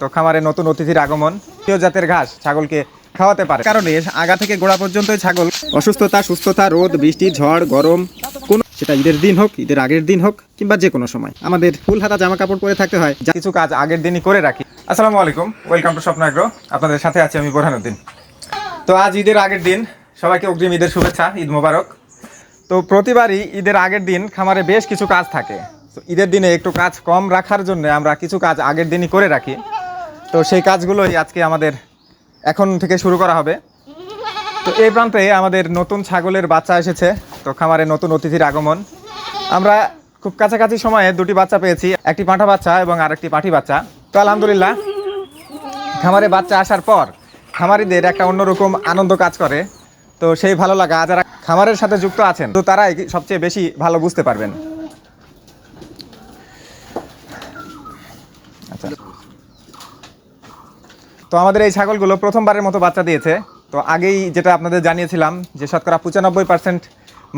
তো খামারে নতুন অতিথির আগমন। প্রিয় জাতের ঘাস ছাগলকে খাওয়াতে পারে। কারণে আগা থেকে গোড়া পর্যন্তই ছাগল। অসুস্থতা, সুস্থতা, রোদ, বৃষ্টি, ঝড়, গরম, কোন সেটা ঈদের দিন হোক, ঈদের আগের দিন হোক, কিংবা যে কোনো সময়। আমাদের ফুল হাতা জামা কাপড় পরে থাকতে হয়। যা কিছু কাজ আগের দিনই করে রাখি। আসসালামু আলাইকুম। ওয়েলকাম টু স্বপ্ন আগ্রহ আপনাদের সাথে আছি আমি বোরহানুদ্দিন। তো আজ ঈদের আগের দিন। সবাইকে অগ্রিম ঈদের শুভেচ্ছা, ঈদ মোবারক। তো প্রতিবারই ঈদের আগের দিন খামারে বেশ কিছু কাজ থাকে। তো ঈদের দিনে একটু কাজ কম রাখার জন্য আমরা কিছু কাজ আগের দিনই করে রাখি। তো সেই কাজগুলোই আজকে আমাদের এখন থেকে শুরু করা হবে। তো এই প্রান্তে আমাদের নতুন ছাগলের বাচ্চা এসেছে, তো খামারে নতুন অতিথির আগমন। আমরা খুব কাছাকাছি সময়ে দুটি বাচ্চা পেয়েছি, একটি পাঁঠা বাচ্চা এবং আরেকটি পাঠি বাচ্চা। তো আলহামদুলিল্লাহ, খামারে বাচ্চা আসার পর খামারিদের একটা অন্যরকম আনন্দ কাজ করে। তো সেই ভালো লাগা, যারা খামারের সাথে যুক্ত আছেন, তো তারাই সবচেয়ে বেশি ভালো বুঝতে পারবেন। তো আমাদের এই ছাগলগুলো প্রথমবারের মতো বাচ্চা দিয়েছে। তো আগেই যেটা আপনাদের জানিয়েছিলাম যে শতকরা পঁচানব্বই পার্সেন্ট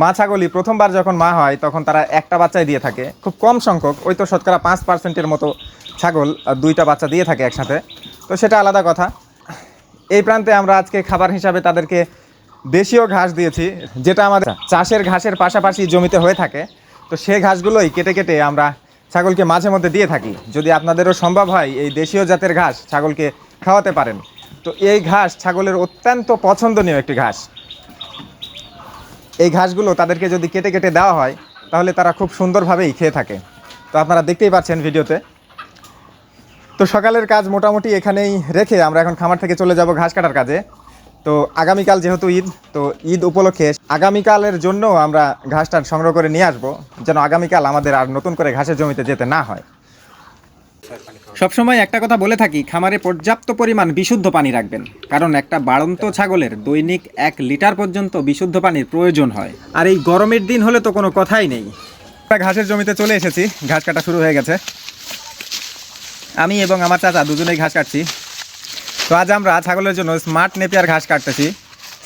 মা ছাগলই প্রথমবার যখন মা হয়, তখন তারা একটা বাচ্চাই দিয়ে থাকে। খুব কম সংখ্যক, ওই তো শতকরা পাঁচ পার্সেন্টের মতো ছাগল দুইটা বাচ্চা দিয়ে থাকে একসাথে। তো সেটা আলাদা কথা। এই প্রান্তে আমরা আজকে খাবার হিসাবে তাদেরকে দেশীয় ঘাস দিয়েছি, যেটা আমাদের চাষের ঘাসের পাশাপাশি জমিতে হয়ে থাকে। তো সেই ঘাসগুলোই কেটে কেটে আমরা ছাগলকে মাঝে মধ্যে দিয়ে থাকি। যদি আপনাদেরও সম্ভব হয় এই দেশীয় জাতের ঘাস ছাগলকে খাওয়াতে পারেন। তো এই ঘাস ছাগলের অত্যন্ত পছন্দনীয় একটি ঘাস। এই ঘাসগুলো তাদেরকে যদি কেটে কেটে দেওয়া হয়, তাহলে তারা খুব সুন্দরভাবেই খেয়ে থাকে। তো আপনারা দেখতেই পাচ্ছেন ভিডিওতে। তো সকালের কাজ মোটামুটি এখানেই রেখে আমরা এখন খামার থেকে চলে যাব ঘাস কাটার কাজে। তো আগামীকাল যেহেতু ঈদ, তো ঈদ উপলক্ষে আগামীকালের জন্য আমরা ঘাসটা সংগ্রহ করে নিয়ে আসব, যেন আগামীকাল আমাদের আর নতুন করে ঘাসের জমিতে যেতে না হয়। সবসময় একটা কথা বলে থাকি, খামারে পর্যাপ্ত পরিমাণ বিশুদ্ধ পানি রাখবেন। কারণ একটা বাড়ন্ত ছাগলের দৈনিক এক লিটার পর্যন্ত বিশুদ্ধ পানির প্রয়োজন হয়। আর এই গরমের দিন হলে তো কোনো কথাই নেই। আমরা ঘাসের জমিতে চলে এসেছি, ঘাস কাটা শুরু হয়ে গেছে। আমি এবং আমার চাচা দুজনেই ঘাস কাটছি। তো আজ আমরা ছাগলের জন্য স্মার্ট নেপিয়ার ঘাস কাটতেছি।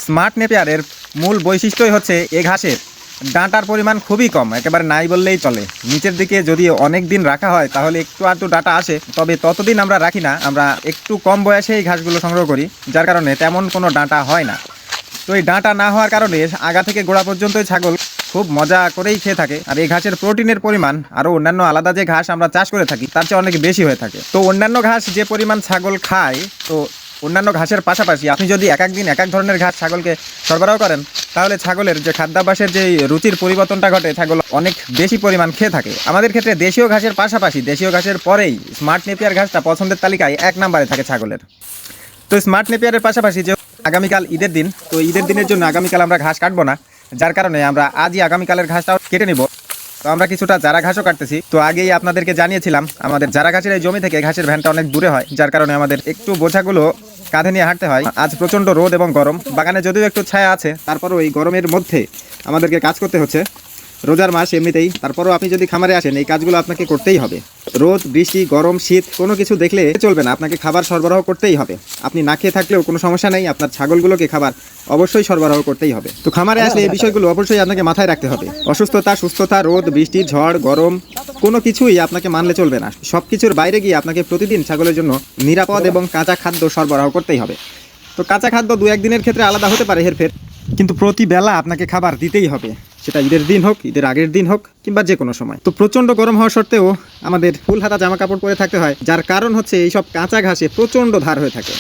স্মার্ট নেপিয়ারের মূল বৈশিষ্ট্যই হচ্ছে এ ঘাসের ডাঁটার পরিমাণ খুবই কম, একেবারে নাই বললেই চলে। নিচের দিকে যদি অনেক দিন রাখা হয়, তাহলে একটু আধটু ডাটা আসে, তবে ততদিন আমরা রাখি না, আমরা একটু কম বয়সে এই ঘাসগুলো সংগ্রহ করি, যার কারণে তেমন কোনো ডাঁটা হয় না। তো এই ডাঁটা না হওয়ার কারণে আগা থেকে গোড়া পর্যন্তই ছাগল খুব মজা করেই খেয়ে থাকে, আর এই ঘাসের প্রোটিনের পরিমাণ, আরও অন্যান্য আলাদা যে ঘাস আমরা চাষ করে থাকি, তার চেয়ে অনেক বেশি হয়ে থাকে। তো অন্যান্য ঘাস যে পরিমাণ ছাগল খায়, তো অন্যান্য ঘাসের পাশাপাশি আপনি যদি এক এক দিন এক এক ধরনের ঘাস ছাগলকে সরবরাহ করেন, তাহলে ছাগলের যে খাদ্যাভ্যাসের যে রুচির পরিবর্তনটা ঘটে, ছাগল অনেক বেশি পরিমাণ খেয়ে থাকে। আমাদের ক্ষেত্রে দেশীয় ঘাসের পাশাপাশি দেশীয় ঘাসের পরেই স্মার্ট নেপিয়ার ঘাসটা পছন্দের তালিকায় এক নম্বরে থাকে ছাগলের। তো স্মার্ট নেপিয়ারের পাশাপাশি যে আগামীকাল ঈদের দিন, তো ঈদের দিনের জন্য আগামীকাল আমরা ঘাস কাটবো না, যার কারণে আমরা আজই আগামীকালের ঘাসটাও কেটে নেব। তো আমরা কিছুটা চারা ঘাসও কাটতেছি। তো আগেই আপনাদেরকে জানিয়েছিলাম, আমাদের চারা ঘাসের এই জমি থেকে ঘাসের ভ্যানটা অনেক দূরে হয়, যার কারণে আমাদের একটু বোঝাগুলো কাঁধে নিয়ে হাঁটতে হয়। আজ প্রচণ্ড রোদ এবং গরম। বাগানে যদিও একটু ছায়া আছে, তারপরও এই গরমের মধ্যে আমাদেরকে কাজ করতে হচ্ছে। রোজার মাস এমনিতেই, তারপরও আপনি যদি খামারে আসেন, এই কাজগুলো আপনাকে করতেই হবে। রোদ, বৃষ্টি, গরম, শীত, কোনো কিছু দেখলে চলবে না। আপনাকে খাবার সরবরাহ করতেই হবে। আপনি না খেয়ে থাকলেও কোনো সমস্যা নেই। আপনার ছাগলগুলোকে খাবার অবশ্যই সরবরাহ করতেই হবে। তো খামারে আসলে এই বিষয়গুলো অবশ্যই আপনাকে মাথায় রাখতে হবে। অসুস্থতা, সুস্থতা, রোদ, বৃষ্টি, ঝড়, গরম কোনো কিছুই আপনাকে মানলে চলবে না। সব কিছুর বাইরে গিয়ে আপনাকে প্রতিদিন ছাগলের জন্য নিরাপদ এবং কাঁচা খাদ্য সরবরাহ করতেই হবে। তো কাঁচা খাদ্য দু একদিনের ক্ষেত্রে আলাদা হতে পারে হেরফের কিন্তু প্রতি বেলা আপনাকে খাবার দিতেই হবে। সেটা ঈদের দিন হোক ঈদের আগের দিন হোক কিংবা যে কোনো সময়। তো প্রচণ্ড গরম হওয়া সত্ত্বেও আমাদের ফুল হাতা জামা কাপড় পরে থাকতে হয় যার কারণ হচ্ছে এইসব কাঁচা ঘাসে প্রচণ্ড ধার হয়ে থাকে।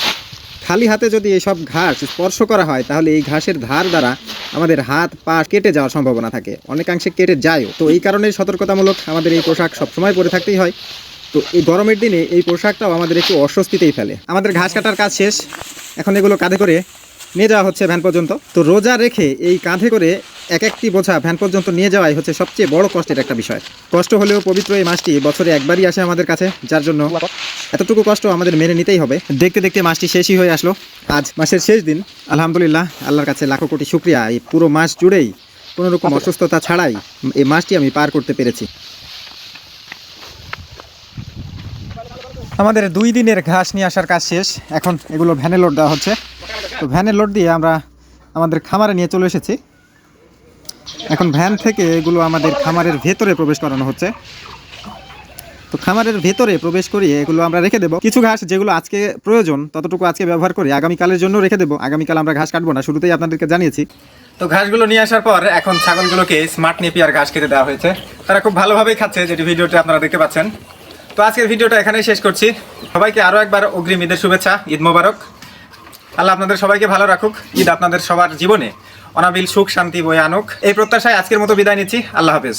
খালি হাতে যদি এইসব ঘাস স্পর্শ করা হয়, তাহলে এই ঘাসের ধার দ্বারা আমাদের হাত, পা কেটে যাওয়ার সম্ভাবনা থাকে। অনেকাংশে কেটে যায়ও। তো এই কারণে সতর্কতামূলক আমাদের এই পোশাক সবসময় পরে থাকতেই হয়। তো এই গরমের দিনে এই পোশাকটাও আমাদের একটু অস্বস্তিতেই ফেলে। আমাদের ঘাস কাটার কাজ শেষ। এখন এগুলো কাঁধে করে নিয়ে যাওয়া হচ্ছে ভ্যান পর্যন্ত। তো রোজা রেখে এই কাঁধে করে এক একটি বোঝা ভ্যান পর্যন্ত নিয়ে যাওয়াই হচ্ছে সবচেয়ে বড় কষ্টের একটা বিষয়। কষ্ট হলেও পবিত্র এই মাসটি বছরে একবারই আসে আমাদের কাছে, যার জন্য এতটুকু কষ্ট আমাদের মেনে নিতেই হবে। দেখতে দেখতে মাসটি শেষই হয়ে আসলো। আজ মাসের শেষ দিন। আলহামদুলিল্লাহ, আল্লাহর কাছে লাখো কোটি শুক্রিয়া। এই পুরো মাস জুড়েই কোনো রকম অসুস্থতা ছাড়াই এই মাসটি আমি পার করতে পেরেছি। আমাদের দুই দিনের ঘাস নিয়ে আসার কাজ শেষ। এখন এগুলো ভ্যানে লোড দেওয়া হচ্ছে। তো ভ্যানে লোড দিয়ে আমরা আমাদের খামারে নিয়ে চলে এসেছি। এখন ভ্যান থেকে এগুলো আমাদের খামারের ভেতরে প্রবেশ করানো হচ্ছে। তো খামারের ভেতরে প্রবেশ করিয়ে এগুলো আমরা রেখে দেবো। কিছু ঘাস যেগুলো আজকে প্রয়োজন, ততটুকু আজকে ব্যবহার করে আগামীকালের জন্য রেখে দেবো। আগামীকাল আমরা ঘাস কাটবো না, শুরুতেই আপনাদেরকে জানিয়েছি। তো ঘাসগুলো নিয়ে আসার পর এখন ছাগলগুলোকে স্মার্ট নেপিয়ার ঘাস খেতে দেওয়া হয়েছে। তারা খুব ভালোভাবেই খাচ্ছে যেটি ভিডিওতে আপনারা দেখতে পাচ্ছেন। তো আজকের ভিডিওটা এখানেই শেষ করছি। সবাইকে আরও একবার অগ্রিম ঈদের শুভেচ্ছা, ঈদ মোবারক। আল্লাহ আপনাদের সবাইকে ভালো রাখুক। ঈদ আপনাদের সবার জীবনে। অনাবিল সুখ শান্তি বয়ে আনুক। এই প্রত্যাশায় আজকের মতো বিদায় নিচ্ছি। আল্লাহ হাফেজ।